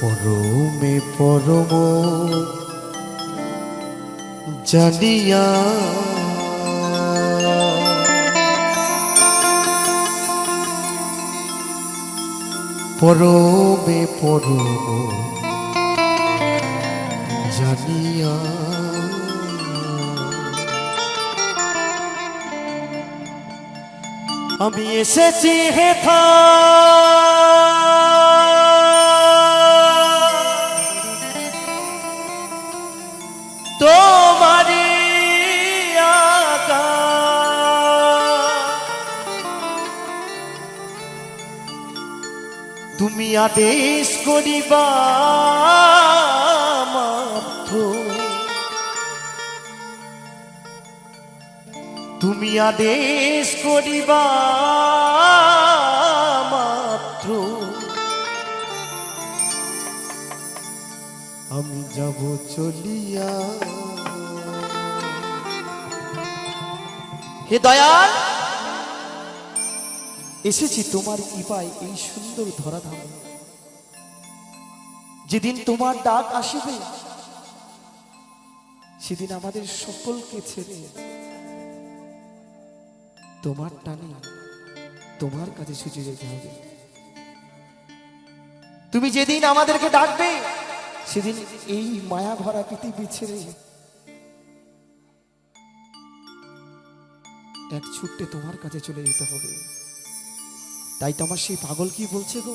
পরমে পরম জানিয়া পরমে পরম জানিয়া আমি এসেছি হেথা আদেশ করিবা তুমি আদেশ করিবা মাত্র। আমি যাব চলিয়া। হে দয়াল, এসেছি তোমার কৃপায় এই সুন্দর ধরাধাম। যেদিন তোমার ডাক আসিবে, সেদিন আমাদের সকলকে ছেড়ে তোমার টানে তোমার কাছে ছুটে যেতে হবে। তুমি যেদিন আমাদেরকে ডাকবে, সেদিন এই মায়া ভরা পৃথিবী ছেড়ে এক ছুটতে তোমার কাছে চলে যেতে হবে। তাই তো আমার সেই পাগল কি বলছে গো?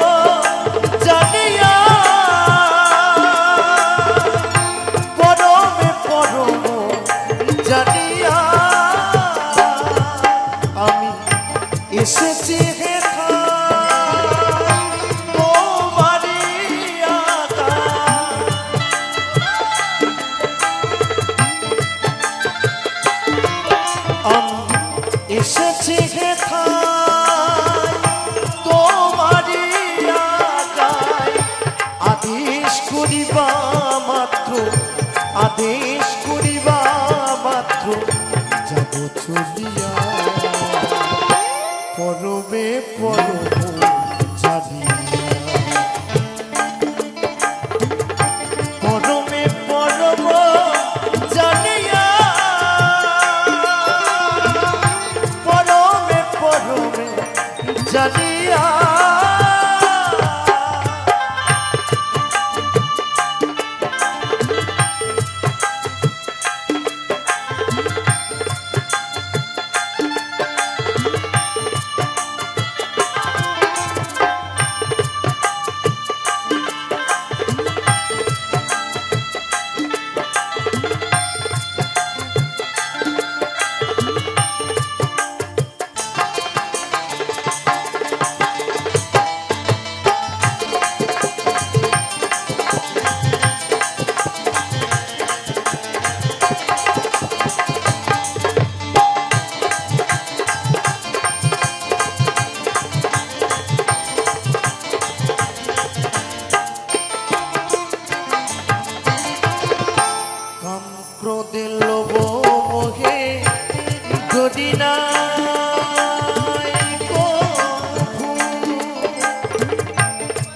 মাত্র আদেশ করিবা মাত্র যাব চলিয়া পরবে পরব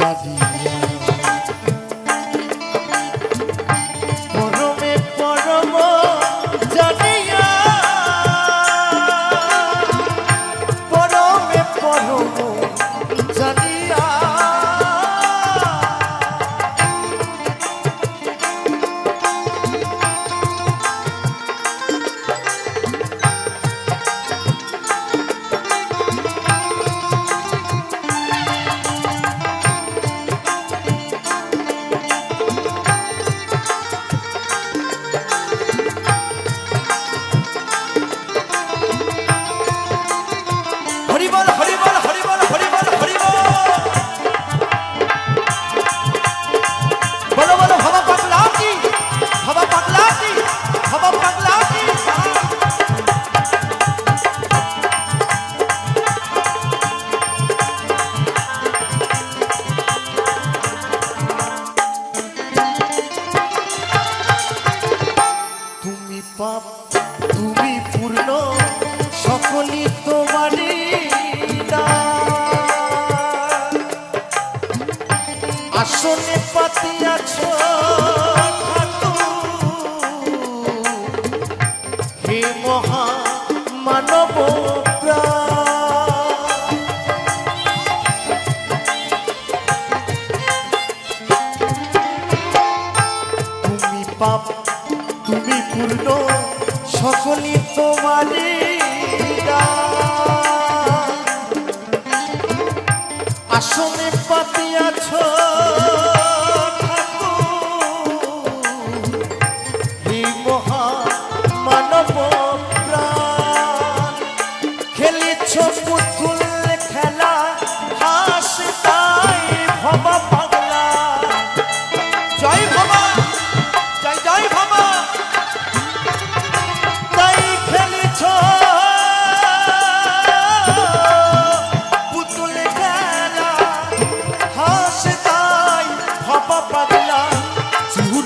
Zadie. শুনি আসনে আসনে পাতিয়াছ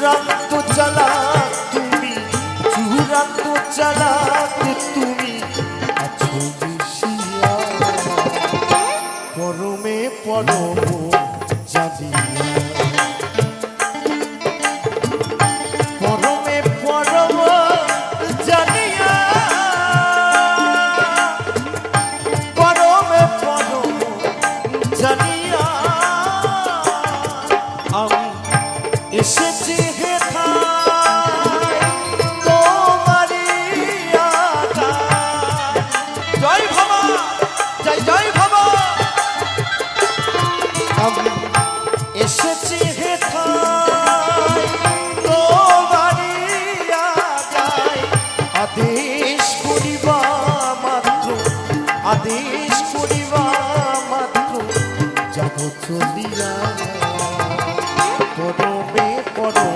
চূড়ান্ত চালা তুমি চূড়ান্ত চালাক তুমি আছো পরমে পরমে আদেশ করিবা মাত্র যাব চলিয়া পরমে পরম